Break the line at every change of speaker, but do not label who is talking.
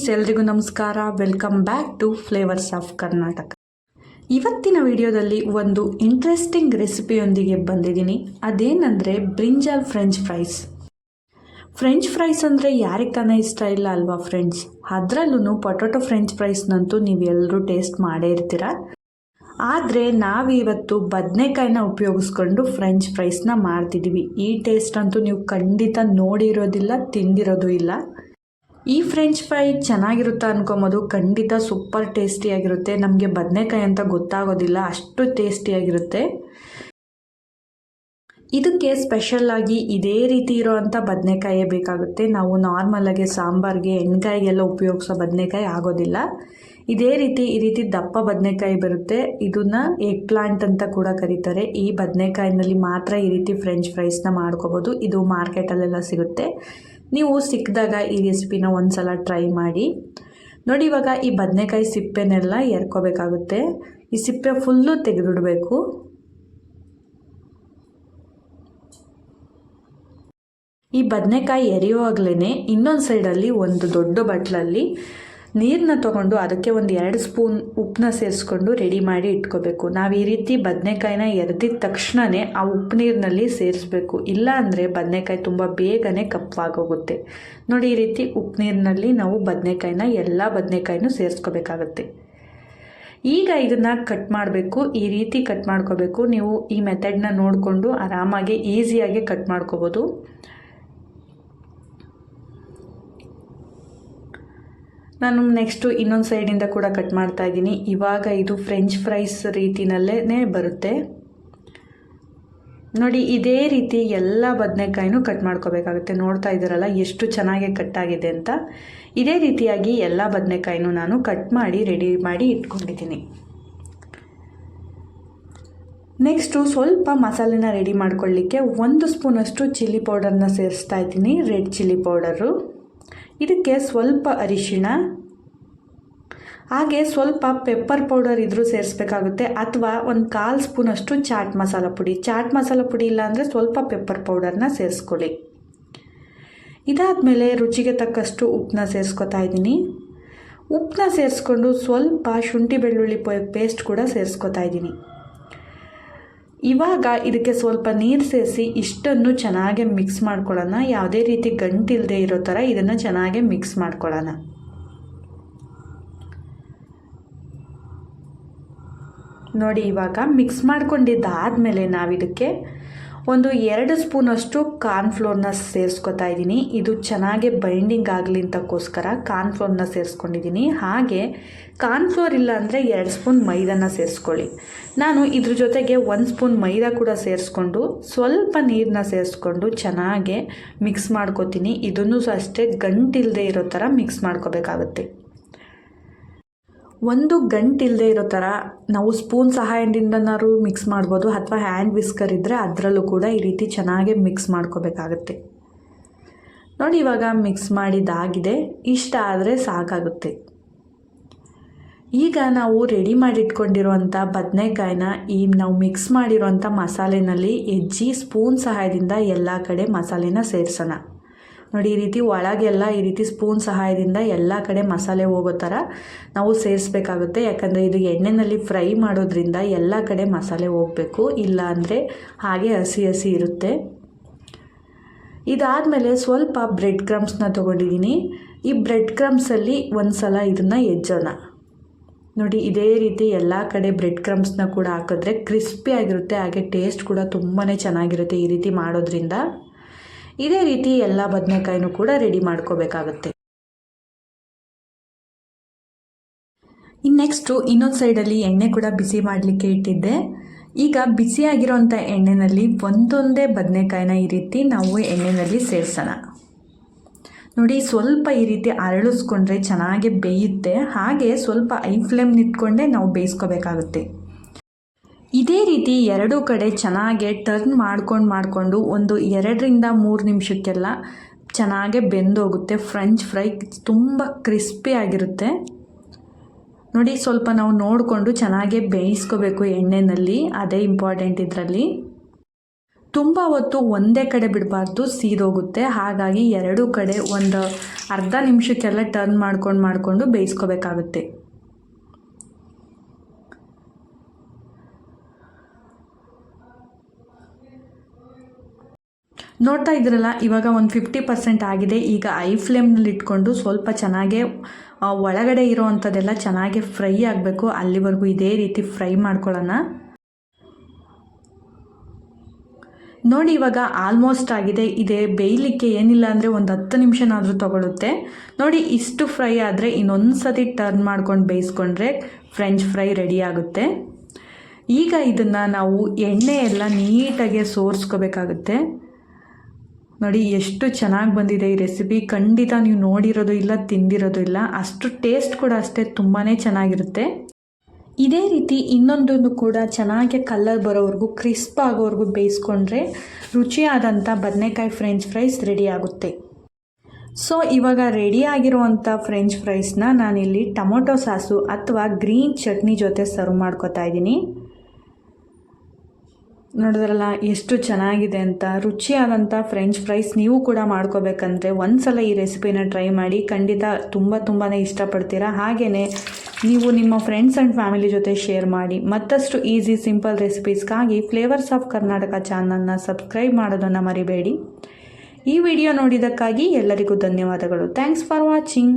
Friends, ಎಲ್ರಿಗೂ ನಮಸ್ಕಾರ. Welcome back to flavours of Karnataka. ಇವತ್ತಿನ ವಿಡಿಯೋದಲ್ಲಿ ಒಂದು ಇಂಟ್ರೆಸ್ಟಿಂಗ್ ರೆಸಿಪಿಯೊಂದಿಗೆ ಬಂದಿದ್ದೀನಿ. ಅದೇನೆಂದರೆ brinjal French fries. French fries ಅಂದರೆ ಯಾರಿಗೆ ಇಷ್ಟ ಇಲ್ಲ ಅಲ್ವಾ ಫ್ರೆಂಡ್ಸ್? ಅದರಲ್ಲೂ ಪೊಟೊಟೊ ಫ್ರೆಂಚ್ ಫ್ರೈಸ್ನಂತೂ ನೀವೆಲ್ಲರೂ ಟೇಸ್ಟ್ ಮಾಡೇ ಇರ್ತೀರ? ಆದರೆ ನಾವಿವತ್ತು ಬದನೆಕಾಯಿನ ಉಪಯೋಗಿಸ್ಕೊಂಡು ಫ್ರೆಂಚ್ ಫ್ರೈಸ್ನ ಮಾಡ್ತಿದ್ದೀವಿ ಈ ಟೇಸ್ಟ್ ಅಂತೂ ನೀವು ಖಂಡಿತ ನೋಡಿರೋದಿಲ್ಲ, ತಿಂದಿರೋದು ಇಲ್ಲ. ಈ ಫ್ರೆಂಚ್ ಫ್ರೈ ಚೆನ್ನಾಗಿರುತ್ತಾ ಅನ್ಕೊಂಬೋದು ಖಂಡಿತ ಸೂಪರ್ ಟೇಸ್ಟಿಯಾಗಿರುತ್ತೆ. ನಮಗೆ ಬದನೆಕಾಯಿ ಅಂತ ಗೊತ್ತಾಗೋದಿಲ್ಲ, ಅಷ್ಟು ಟೇಸ್ಟಿಯಾಗಿರುತ್ತೆ. ಇದಕ್ಕೆ ಸ್ಪೆಷಲ್ ಆಗಿ ಇದೇ ರೀತಿ ಇರೋವಂಥ ಬದನೆಕಾಯೇ ಬೇಕಾಗುತ್ತೆ. ನಾವು ನಾರ್ಮಲಾಗಿ ಸಾಂಬಾರಿಗೆ ಎಣ್ಣೆಕಾಯಿಗೆಲ್ಲ ಉಪಯೋಗಿಸೋ ಬದನೆಕಾಯಿ ಆಗೋದಿಲ್ಲ. ಇದೇ ರೀತಿ, ಈ ರೀತಿ ದಪ್ಪ ಬದನೆಕಾಯಿ ಬರುತ್ತೆ. ಇದನ್ನ ಎಗ್ ಪ್ಲಾಂಟ್ ಅಂತ ಕೂಡ ಕರೀತಾರೆ. ಈ ಬದನೆಕಾಯಿನಲ್ಲಿ ಮಾತ್ರ ಈ ರೀತಿ ಫ್ರೆಂಚ್ ಫ್ರೈಸ್ನ ಮಾಡ್ಕೋಬೋದು. ಇದು ಮಾರ್ಕೆಟಲ್ಲೆಲ್ಲ ಸಿಗುತ್ತೆ. ನೀವು ಸಿಕ್ಕಿದಾಗ ಈ ರೆಸಿಪಿನ ಒಂದು ಸಲ ಟ್ರೈ ಮಾಡಿ. ನೋಡಿ, ಇವಾಗ ಈ ಬದನೆಕಾಯಿ ಸಿಪ್ಪೆನೆಲ್ಲ ಎರ್ಕೋಬೇಕಾಗುತ್ತೆ ಈ ಸಿಪ್ಪೆ ಫುಲ್ಲು ತೆಗೆದುಬಿಡಬೇಕು. ಈ ಬದನೆಕಾಯಿ ಎರೆಯುವಾಗಲೇ ಇನ್ನೊಂದು ಸೈಡಲ್ಲಿ ಒಂದು ದೊಡ್ಡ ಬಟ್ಲಲ್ಲಿ ನೀರನ್ನ ತೊಗೊಂಡು ಅದಕ್ಕೆ ಒಂದು ಎರಡು ಸ್ಪೂನ್ ಉಪ್ಪನ್ನ ಸೇರಿಸ್ಕೊಂಡು ರೆಡಿ ಮಾಡಿ ಇಟ್ಕೋಬೇಕು. ನಾವು ಈ ರೀತಿ ಬದನೆಕಾಯಿನ ಎರೆದಿದ ತಕ್ಷಣವೇ ಆ ಉಪ್ಪು ನೀರಿನಲ್ಲಿ ಸೇರಿಸ್ಬೇಕು. ಇಲ್ಲ ಅಂದರೆ ಬದನೆಕಾಯಿ ತುಂಬ ಬೇಗನೆ ಕಪ್ಪಾಗೋಗುತ್ತೆ. ನೋಡಿ, ಈ ರೀತಿ ಉಪ್ಪು ನೀರಿನಲ್ಲಿ ನಾವು ಬದನೆಕಾಯಿನ, ಎಲ್ಲ ಬದನೆಕಾಯಿನೂ ಸೇರಿಸ್ಕೋಬೇಕಾಗತ್ತೆ. ಈಗ ಇದನ್ನು ಕಟ್ ಮಾಡಬೇಕು. ಈ ರೀತಿ ಕಟ್ ಮಾಡ್ಕೋಬೇಕು. ನೀವು ಈ ಮೆಥಡ್ನ ನೋಡಿಕೊಂಡು ಆರಾಮಾಗಿ ಈಸಿಯಾಗಿ ಕಟ್ ಮಾಡ್ಕೋಬೋದು. ನಾನು ನೆಕ್ಸ್ಟು ಇನ್ನೊಂದು ಸೈಡಿಂದ ಕೂಡ ಕಟ್ ಮಾಡ್ತಾ ಇದ್ದೀನಿ. ಇವಾಗ ಇದು ಫ್ರೆಂಚ್ ಫ್ರೈಸ್ ರೀತಿನಲ್ಲೇ ಬರುತ್ತೆ. ನೋಡಿ, ಇದೇ ರೀತಿ ಎಲ್ಲ ಬದನೆಕಾಯಿನೂ ಕಟ್ ಮಾಡ್ಕೋಬೇಕಾಗುತ್ತೆ. ನೋಡ್ತಾ ಇದ್ದೀರಲ್ಲ, ಎಷ್ಟು ಚೆನ್ನಾಗಿ ಕಟ್ಟಾಗಿದೆ ಅಂತ. ಇದೇ ರೀತಿಯಾಗಿ ಎಲ್ಲ ಬದನೆಕಾಯಿನೂ ನಾನು ಕಟ್ ಮಾಡಿ ರೆಡಿ ಮಾಡಿ ಇಟ್ಕೊಂಡಿದ್ದೀನಿ. ನೆಕ್ಸ್ಟು ಸ್ವಲ್ಪ ಮಸಾಲೆನ ರೆಡಿ ಮಾಡ್ಕೊಳ್ಳಿಕ್ಕೆ ಒಂದು ಸ್ಪೂನಷ್ಟು ಚಿಲ್ಲಿ ಪೌಡರ್ನ ಸೇರಿಸ್ತಾ ಇದ್ದೀನಿ. ರೆಡ್ ಚಿಲ್ಲಿ ಪೌಡರು ಇದಕ್ಕೆ ಸ್ವಲ್ಪ ಅರಿಶಿಣ, ಹಾಗೆ ಸ್ವಲ್ಪ ಪೆಪ್ಪರ್ ಪೌಡರ್ ಇದ್ರೂ ಸೇರಿಸ್ಬೇಕಾಗುತ್ತೆ, ಅಥವಾ ಒಂದು ಕಾಲು ಸ್ಪೂನಷ್ಟು ಚಾಟ್ ಮಸಾಲ ಪುಡಿ. ಚಾಟ್ ಮಸಾಲ ಪುಡಿ ಇಲ್ಲ ಅಂದರೆ ಸ್ವಲ್ಪ ಪೆಪ್ಪರ್ ಪೌಡರ್ನ ಸೇರಿಸ್ಕೊಳ್ಳಿ. ಇದಾದಮೇಲೆ ರುಚಿಗೆ ತಕ್ಕಷ್ಟು ಉಪ್ಪನ್ನ ಸೇರಿಸ್ಕೊತಾ ಇದ್ದೀನಿ. ಉಪ್ಪನ್ನ ಸೇರಿಸ್ಕೊಂಡು ಸ್ವಲ್ಪ ಶುಂಠಿ ಬೆಳ್ಳುಳ್ಳಿ ಪೇಸ್ಟ್ ಕೂಡ ಸೇರಿಸ್ಕೊತಾ ಇದ್ದೀನಿ. ಇವಾಗ ಇದಕ್ಕೆ ಸ್ವಲ್ಪ ನೀರು ಸೇರಿಸಿ ಇಷ್ಟನ್ನು ಚೆನ್ನಾಗಿ ಮಿಕ್ಸ್ ಮಾಡ್ಕೊಳ್ಳೋಣ. ಯಾವುದೇ ರೀತಿ ಗಂಟಿಲ್ಲದೆ ಇರೋ ಥರ ಇದನ್ನು ಚೆನ್ನಾಗಿ ಮಿಕ್ಸ್ ಮಾಡ್ಕೊಳ್ಳೋಣ. ನೋಡಿ ಇವಾಗ ಮಿಕ್ಸ್ ಮಾಡ್ಕೊಂಡಿದ್ದಾದಮೇಲೆ ನಾವಿದಕ್ಕೆ ಒಂದು ಎರಡು ಸ್ಪೂನಷ್ಟು ಕಾರ್ನ್ಫ್ಲೋರ್ನ ಸೇರಿಸ್ಕೊತಾ ಇದ್ದೀನಿ. ಇದು ಚೆನ್ನಾಗಿ ಬೈಂಡಿಂಗ್ ಆಗಲಿ ಅಂತಕ್ಕೋಸ್ಕರ ಕಾರ್ನ್ಫ್ಲೋರ್ನ ಸೇರಿಸ್ಕೊಂಡಿದ್ದೀನಿ. ಹಾಗೆ ಕಾರ್ನ್ಫ್ಲೋರ್ ಇಲ್ಲ ಅಂದರೆ ಎರಡು ಸ್ಪೂನ್ ಮೈದಾನ ಸೇರಿಸ್ಕೊಳ್ಳಿ. ನಾನು ಇದ್ರ ಜೊತೆಗೆ ಒಂದು ಸ್ಪೂನ್ ಮೈದಾ ಕೂಡ ಸೇರಿಸ್ಕೊಂಡು ಸ್ವಲ್ಪ ನೀರನ್ನ ಸೇರಿಸ್ಕೊಂಡು ಚೆನ್ನಾಗೆ ಮಿಕ್ಸ್ ಮಾಡ್ಕೋತೀನಿ. ಇದನ್ನು ಅಷ್ಟೇ ಗಂಟಿಲ್ಲದೆ ಇರೋ ಥರ ಮಿಕ್ಸ್ ಮಾಡ್ಕೋಬೇಕಾಗುತ್ತೆ. ಒಂದು ಗಂಟಿಲ್ಲದೆ ಇರೋ ಥರ ನಾವು ಸ್ಪೂನ್ ಸಹಾಯದಿಂದನಾದ್ರು ಮಿಕ್ಸ್ ಮಾಡ್ಬೋದು ಅಥವಾ ಹ್ಯಾಂಡ್ ವಿಸ್ಕರ್ ಇದ್ದರೆ ಅದರಲ್ಲೂ ಕೂಡ ಈ ರೀತಿ ಚೆನ್ನಾಗಿ ಮಿಕ್ಸ್ ಮಾಡ್ಕೋಬೇಕಾಗುತ್ತೆ. ನೋಡಿ ಇವಾಗ ಮಿಕ್ಸ್ ಮಾಡಿದ್ದಾಗಿದೆ, ಇಷ್ಟ ಆದರೆ ಸಾಕಾಗುತ್ತೆ. ಈಗ ನಾವು ರೆಡಿ ಮಾಡಿಟ್ಕೊಂಡಿರುವಂಥ ಬದನೆಕಾಯಿನ ಈ ನಾವು ಮಿಕ್ಸ್ ಮಾಡಿರುವಂಥ ಮಸಾಲೆನಲ್ಲಿ ಹೆಜ್ಜಿ ಸ್ಪೂನ್ ಸಹಾಯದಿಂದ ಎಲ್ಲ ಕಡೆ ಮಸಾಲೆನ ಸೇರಿಸೋಣ. ನೋಡಿ, ಈ ರೀತಿ ಒಳಗೆಲ್ಲ, ಈ ರೀತಿ ಸ್ಪೂನ್ ಸಹಾಯದಿಂದ ಎಲ್ಲ ಕಡೆ ಮಸಾಲೆ ಹೋಗೋ ಥರ ನಾವು ಸೇರಿಸ್ಬೇಕಾಗುತ್ತೆ. ಯಾಕಂದರೆ ಇದು ಎಣ್ಣೆಯಲ್ಲಿ ಫ್ರೈ ಮಾಡೋದ್ರಿಂದ ಎಲ್ಲ ಕಡೆ ಮಸಾಲೆ ಹೋಗಬೇಕು. ಇಲ್ಲ ಅಂದರೆ ಹಾಗೆ ಹಸಿ ಹಸಿ ಇರುತ್ತೆ. ಇದಾದಮೇಲೆ ಸ್ವಲ್ಪ ಬ್ರೆಡ್ ಕ್ರಮ್ಸ್ನ ತೊಗೊಂಡಿದ್ದೀನಿ. ಈ ಬ್ರೆಡ್ ಕ್ರಮ್ಸಲ್ಲಿ ಒಂದು ಸಲ ಇದನ್ನು ಎಜ್ಜೋಣ. ನೋಡಿ, ಇದೇ ರೀತಿ ಎಲ್ಲ ಕಡೆ ಬ್ರೆಡ್ ಕ್ರಮ್ಸ್ನ ಕೂಡ ಹಾಕಿದ್ರೆ ಕ್ರಿಸ್ಪಿ ಆಗಿರುತ್ತೆ. ಹಾಗೆ ಟೇಸ್ಟ್ ಕೂಡ ತುಂಬಾ ಚೆನ್ನಾಗಿರುತ್ತೆ ಈ ರೀತಿ ಮಾಡೋದ್ರಿಂದ. ಇದೇ ರೀತಿ ಎಲ್ಲ ಬದನೆಕಾಯಿನೂ ಕೂಡ ರೆಡಿ ಮಾಡ್ಕೋಬೇಕಾಗುತ್ತೆ. ಇನ್ನು ನೆಕ್ಸ್ಟು ಇನ್ನೊಂದು ಸೈಡಲ್ಲಿ ಎಣ್ಣೆ ಕೂಡ ಬಿಸಿ ಮಾಡಲಿಕ್ಕೆ ಇಟ್ಟಿದ್ದೆ. ಈಗ ಬಿಸಿಯಾಗಿರೋಂಥ ಎಣ್ಣೆಯಲ್ಲಿ ಒಂದೊಂದೇ ಬದನೆಕಾಯಿನ ಈ ರೀತಿ ನಾವು ಎಣ್ಣೆಯಲ್ಲಿ ಸೇರಿಸೋಣ. ನೋಡಿ, ಸ್ವಲ್ಪ ಈ ರೀತಿ ಅರಳಿಸ್ಕೊಂಡ್ರೆ ಚೆನ್ನಾಗಿ ಬೇಯುತ್ತೆ. ಹಾಗೆ ಸ್ವಲ್ಪ ಐ ಫ್ಲೇಮ್ ನಿಟ್ಕೊಂಡೇ ನಾವು ಬೇಯಿಸ್ಕೋಬೇಕಾಗುತ್ತೆ. ಇದೇ ರೀತಿ ಎರಡೂ ಕಡೆ ಚೆನ್ನಾಗೆ ಟರ್ನ್ ಮಾಡ್ಕೊಂಡು ಮಾಡಿಕೊಂಡು ಒಂದು ಎರಡರಿಂದ ಮೂರು ನಿಮಿಷಕ್ಕೆಲ್ಲ ಚೆನ್ನಾಗೆ ಬೆಂದೋಗುತ್ತೆ. ಫ್ರೆಂಚ್ ಫ್ರೈ ತುಂಬ ಕ್ರಿಸ್ಪಿ ಆಗಿರುತ್ತೆ. ನೋಡಿ, ಸ್ವಲ್ಪ ನಾವು ನೋಡಿಕೊಂಡು ಚೆನ್ನಾಗೆ ಬೇಯಿಸ್ಕೋಬೇಕು ಎಣ್ಣೆಯಲ್ಲಿ ಅದೇ ಇಂಪಾರ್ಟೆಂಟ್ ಇದರಲ್ಲಿ. ತುಂಬ ಹೊತ್ತು ಒಂದೇ ಕಡೆ ಬಿಡಬಾರ್ದು, ಸೀದೋಗುತ್ತೆ. ಹಾಗಾಗಿ ಎರಡೂ ಕಡೆ ಒಂದು ಅರ್ಧ ನಿಮಿಷಕ್ಕೆಲ್ಲ ಟರ್ನ್ ಮಾಡ್ಕೊಂಡು ಮಾಡಿಕೊಂಡು ಬೇಯಿಸ್ಕೋಬೇಕಾಗುತ್ತೆ. ನೋಡ್ತಾ ಇದ್ರಲ್ಲ ಇವಾಗ ಒಂದು ಫಿಫ್ಟಿ ಪರ್ಸೆಂಟ್ ಆಗಿದೆ. ಈಗ ಐ ಫ್ಲೇಮ್ನಲ್ಲಿ ಇಟ್ಕೊಂಡು ಸ್ವಲ್ಪ ಚೆನ್ನಾಗೇ ಒಳಗಡೆ ಒಳಗಡೆ ಇರೋವಂಥದ್ದೆಲ್ಲ ಚೆನ್ನಾಗಿ ಫ್ರೈ ಆಗಬೇಕು. ಅಲ್ಲಿವರೆಗೂ ಇದೇ ರೀತಿ ಫ್ರೈ ಮಾಡ್ಕೊಳ್ಳೋಣ. ನೋಡಿ, ಇವಾಗ ಆಲ್ಮೋಸ್ಟ್ ಆಗಿದೆ. ಇದೆ ಬೇಯಲಿಕ್ಕೆ ಏನಿಲ್ಲ ಅಂದರೆ ಒಂದು ಹತ್ತು ನಿಮಿಷನಾದರೂ ತಗೊಳುತ್ತೆ. ನೋಡಿ, ಇಷ್ಟು ಫ್ರೈ ಆದರೆ ಇನ್ನೊಂದು ಸತಿ ಟರ್ನ್ ಮಾಡ್ಕೊಂಡು ಬೇಯಿಸ್ಕೊಂಡ್ರೆ ಫ್ರೆಂಚ್ ಫ್ರೈ ರೆಡಿ ಆಗುತ್ತೆ. ಈಗ ಇದನ್ನು ನಾವು ಎಣ್ಣೆ ಎಲ್ಲ ನೀಟಾಗಿ ಸೋರಿಸ್ಕೋಬೇಕಾಗುತ್ತೆ. ನೋಡಿ, ಎಷ್ಟು ಚೆನ್ನಾಗಿ ಬಂದಿದೆ ಈ ರೆಸಿಪಿ ಖಂಡಿತ ನೀವು ನೋಡಿರೋದು ಇಲ್ಲ, ತಿಂದಿರೋದು ಇಲ್ಲ. ಅಷ್ಟು ಟೇಸ್ಟ್ ಕೂಡ ಅಷ್ಟೇ ತುಂಬಾ ಚೆನ್ನಾಗಿರುತ್ತೆ. ಇದೇ ರೀತಿ ಇನ್ನೊಂದನ್ನು ಕೂಡ ಚೆನ್ನಾಗಿ ಕಲರ್ ಬರೋವರೆಗೂ ಕ್ರಿಸ್ಪ್ ಆಗೋವರೆಗೂ ಬೇಯಿಸ್ಕೊಂಡ್ರೆ ರುಚಿಯಾದಂಥ ಬದನೆಕಾಯಿ ಫ್ರೆಂಚ್ ಫ್ರೈಸ್ ರೆಡಿ ಆಗುತ್ತೆ. ಸೊ ಇವಾಗ ರೆಡಿ ಆಗಿರುವಂಥ ಫ್ರೆಂಚ್ ಫ್ರೈಸ್ನ ನಾನಿಲ್ಲಿ ಟೊಮೊಟೊ ಸಾಸು ಅಥವಾ ಗ್ರೀನ್ ಚಟ್ನಿ ಜೊತೆ ಸರ್ವ್ ಮಾಡ್ಕೊತಾ ಇದ್ದೀನಿ. ನೋಡಿದ್ರಲ್ಲ, ಎಷ್ಟು ಚೆನ್ನಾಗಿದೆ ಅಂತ. ರುಚಿಯಾದಂಥ ಫ್ರೆಂಚ್ ಫ್ರೈಸ್ ನೀವು ಕೂಡ ಮಾಡ್ಕೋಬೇಕಂದ್ರೆ ಒಂದ್ಸಲ ಈ ರೆಸಿಪಿನ ಟ್ರೈ ಮಾಡಿ, ಖಂಡಿತ ತುಂಬ ತುಂಬಾ ಇಷ್ಟಪಡ್ತೀರಾ. ಹಾಗೆಯೇ ನೀವು ನಿಮ್ಮ ಫ್ರೆಂಡ್ಸ್ ಆ್ಯಂಡ್ ಫ್ಯಾಮಿಲಿ ಜೊತೆ ಶೇರ್ ಮಾಡಿ, ಮತ್ತಷ್ಟು ಈಸಿ ಸಿಂಪಲ್ ರೆಸಿಪೀಸ್ಗಾಗಿ ಫ್ಲೇವರ್ಸ್ ಆಫ್ ಕರ್ನಾಟಕ ಚಾನಲ್ನ ಸಬ್ಸ್ಕ್ರೈಬ್ ಮಾಡೋದನ್ನು ಮರಿಬೇಡಿ. ಈ ವಿಡಿಯೋ ನೋಡಿದ್ದಕ್ಕಾಗಿ ಎಲ್ಲರಿಗೂ ಧನ್ಯವಾದಗಳು. Thanks for watching